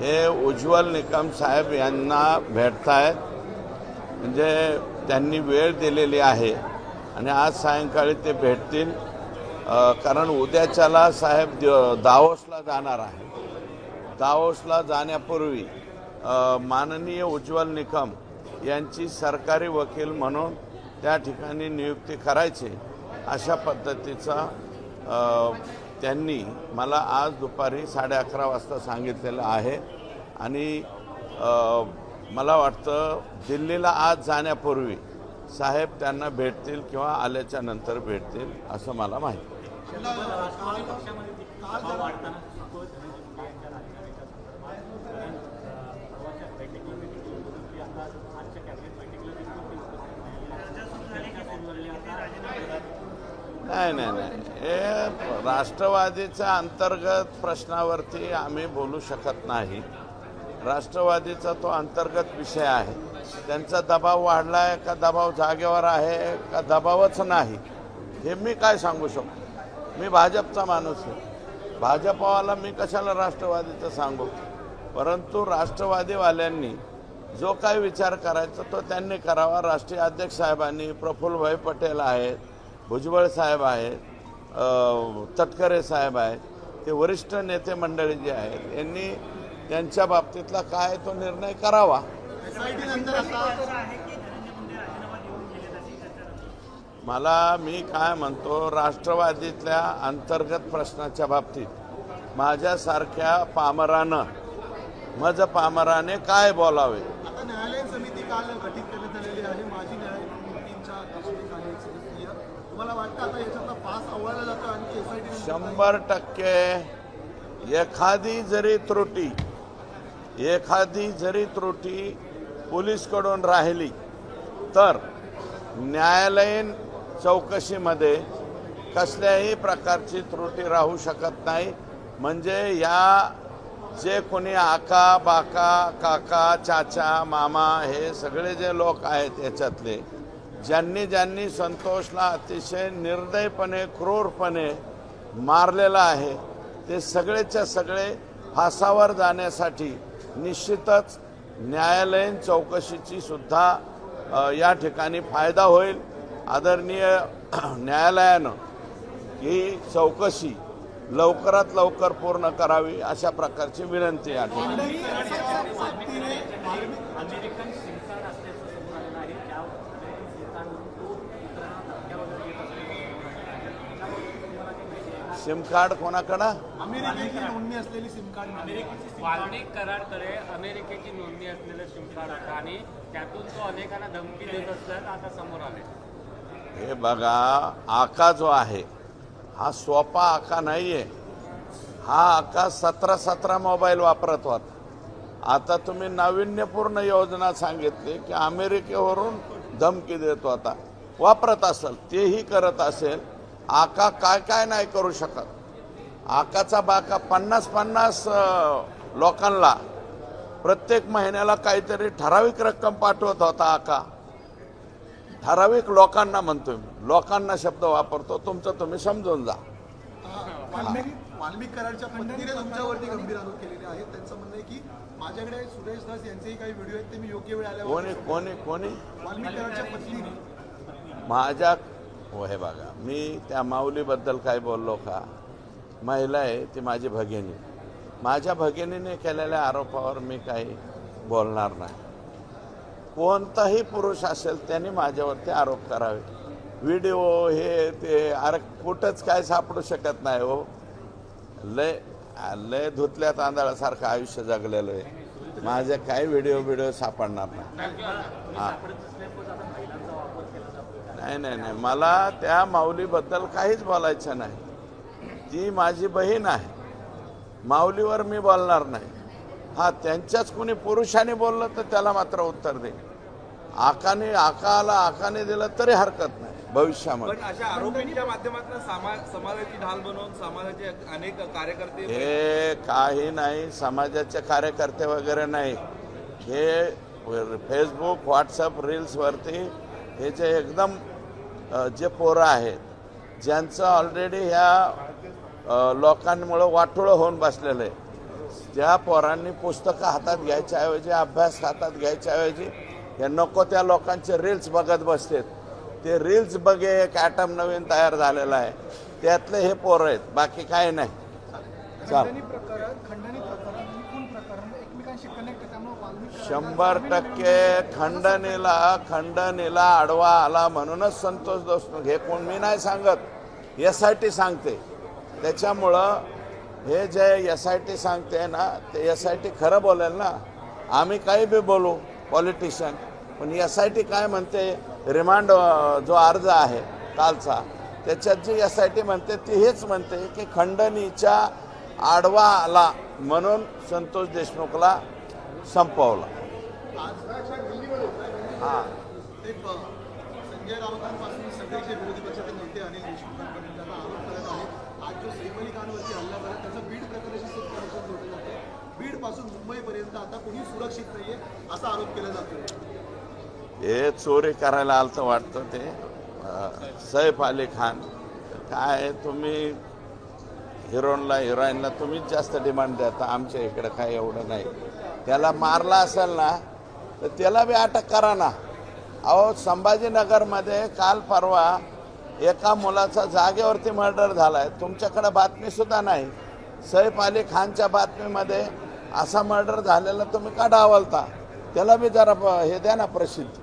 हे उज्ज्वल निकम साहेब यांना भेटतायत. म्हणजे त्यांनी वेळ दिलेली आहे आणि आज सायंकाळी ते भेटतील. कारण उद्याच्याला साहेब द- दाओसला जाणार आहे. दाओसला जाण्यापूर्वी माननीय उज्ज्वल निकम यांची सरकारी वकील म्हणून त्या ठिकाणी नियुक्ती करायची अशा पद्धतीचा त्यांनी मला आज दुपारी साडे अकरा वाजता सांगितलेलं आहे आणि मला वाटतं दिल्लीला आज जाण्यापूर्वी साहेब त्यांना भेटतील किंवा आल्याच्यानंतर भेटतील असं मला माहिती नाही नाही नाही. हे राष्ट्रवादीच्या अंतर्गत प्रश्नावरती आम्ही बोलू शकत नाही. राष्ट्रवादीचा तो अंतर्गत विषय आहे. त्यांचा दबाव वाढला आहे का दबाव जागेवर आहे का दबावच नाही. हे मी काय सांगू शकतो? मी भाजपचा माणूस आहे. भाजपवाला मी कशाला राष्ट्रवादीचं सांगू? परंतु राष्ट्रवादीवाल्यांनी जो काही विचार करायचा तो त्यांनी करावा. राष्ट्रीय अध्यक्ष साहेबांनी प्रफुल्लभाई पटेल आहेत भुजबळ साहेब आहेत तटकरे साहेब आहेत ते वरिष्ठ नेते मंडळी जे आहेत यांनी त्यांच्या बाबतीतला काय तो निर्णय करावा. मला मी काय म्हणतो राष्ट्रवादीतल्या अंतर्गत प्रश्नाच्या बाबतीत माझ्यासारख्या पामरानं मज पामराने काय बोलावे? आता न्यायालयीन समिती काल गठीत करण्यात आलेली आहे माजी तुम्हाला वाटतं आता याच्यातला पास आवळला जातो आणि एसआयटी शंभर टक्के. एखादी जरी त्रुटी एखादी जरी त्रुटी पोलीसकडून राहिली तर न्यायालयीन चौकशीमध्ये कसल्याही प्रकारची त्रुटी राहू शकत नाही. म्हणजे या जे कोणी आका बाका काका चाचा मामा हे सगळे जे लोक आहेत याच्यातले ज्यांनी ज्यांनी संतोषला अतिशय निर्दयपणे क्रूरपणे मारलेला आहे ते सगळेच्या सगळे फासावर जाण्यासाठी निश्चितच न्यायालयीन चौकशीची सुद्धा या ठिकाणी फायदा होईल. आदरणीय न्यायालयानं ही चौकशी लवकरात लवकर पूर्ण करावी अशा प्रकारची विनंती आहे ठिकाणी अमेरिकन सिम कार्ड असल्याचं समोर आलेलं आहे त्या अमेरिकन सिम कार्डवरून तो इतरांना धमक्या वगैरे देत असतो सिम कार्ड कोणाकडं? अमेरिकेची नोंदणी असलेली सिम कार्ड वाल्मिक करारकडे अमेरिकेची नोंदणी असलेलं सिम कार्ड आहे आणि त्यातून तो अनेकांना धमकी देत असल्याचं आता समोर आले हे बघा आका जो आहे हा सोपा आका नाहीये. हा आका सतरा सतरा मोबाईल वापरत होता. आता तुम्ही नाविन्यपूर्ण योजना सांगितली की अमेरिकेवरून धमकी देत होता. वापरत असेल तेही करत असेल आका काय काय नाही करू शकत. आकाचा बाका पन्नास पन्नास लोकांना प्रत्येक महिन्याला काहीतरी ठराविक रक्कम पाठवत होता आका. ठराविक लोकांना म्हणतोय मी. लोकांना शब्द वापरतो. तुमचं तुम्ही समजून जा. पत्नीने तुमच्यावरती गंभीर आरोप केलेले आहेत. त्यांचं म्हणणं आहे की माझ्याकडे सुरेश दास यांचेही काही व्हिडिओ आहेत. ते मी योग्य वेळ आल्यावर कोणी कोणी कोणी? वाल्मिक कराडच्या पत्नीने माझ्या हो हे बघा. मी त्या माऊलीबद्दल काय बोललो का? महिला आहे ती माझी भगिनी. माझ्या भगिनीने केलेल्या आरोपावर मी काही बोलणार नाही. कोणताही पुरुष असेल त्यांनी माझ्यावरती आरोप करावे. व्हिडिओ हे ते अरे कुठंच काय सापडू शकत नाही हो. लय लय धुतल्या तांदळासारखं आयुष्य जगलेलं आहे. माझे काही व्हिडिओ व्हिडिओ सापडणार नाही. हां. नाही नाही नाही. मला त्या माऊलीबद्दल काहीच बोलायचं नाही. ती माझी बहीण आहे माऊलीवर मी बोलणार नाही. हा त्यांच्याच कुणी पुरुषाने बोललं तर त्याला मात्र उत्तर दे. आकाने आकाला आकाने दिलं तरी हरकत नाही. भविष्यामध्ये. पण अशा आरोपींच्या माध्यमातून समाज समाजाची ढाल बनवून समाजाचे अनेक कार्यकर्ते हे काही नाही समाजाचे कार्यकर्ते वगैरे नाही. हे फेसबुक व्हॉट्सअप रील्सवरती हे जे एकदम जे पोरं आहेत ज्यांचं ऑलरेडी ह्या लोकांमुळं वाटोळं होऊन बसलेलं आहे. त्या पोरांनी पुस्तकं हातात घ्यायच्या ऐवजी अभ्यास हातात घ्यायच्या ऐवजी या नको त्या लोकांचे रील्स बघत बसतात ते रील्स बघे एक ॲटम नवीन तयार झालेला आहे. त्यातले हे पोरं आहेत बाकी काही नाही. शंभर टक्के खंडणीला खंडणीला आडवा आला म्हणूनच संतोष देशमुख हे कोण मी नाही सांगत. एस आय टी सांगते. त्याच्यामुळं हे जे एस आय टी सांगते ना ते एस आय टी खरं बोलेल ना. आम्ही काही बी बोलू पॉलिटिशियन पण एस आय टी काय म्हणते? रिमांड जो अर्ज आहे कालचा त्याच्यात जी एस आय टी म्हणते ती हेच म्हणते की खंडणीच्या आडवा आला म्हणून संतोष देशमुखला संपवला. हां. संजय राऊतांपासून विरोधी पक्षाचे नेते अनिल आरोप करत आहेत आज जो हल्ला झाला त्याचा बीड प्रकरणाशी बीडपासून मुंबईपर्यंत आता कोणी सुरक्षित नाहीये असा आरोप केला जातो हे चोरी करायला आलतं वाटतं ते. सैफ अली खान. काय तुम्ही हिरोनला हिरोईनला तुम्हीच जास्त डिमांड देता आमच्या इकडं काय एवढं नाही. त्याला मारला असेल ना तर त्याला बी अटक करा ना. अहो संभाजीनगरमध्ये काल परवा एका मुलाचा जागेवरती मर्डर झाला आहे तुमच्याकडं बातमीसुद्धा नाही. सैफ अली खानच्या बातमीमध्ये असा मर्डर झालेला तुम्ही का डावलता? त्याला बी जरा ब- हे द्या ना प्रसिद्धी.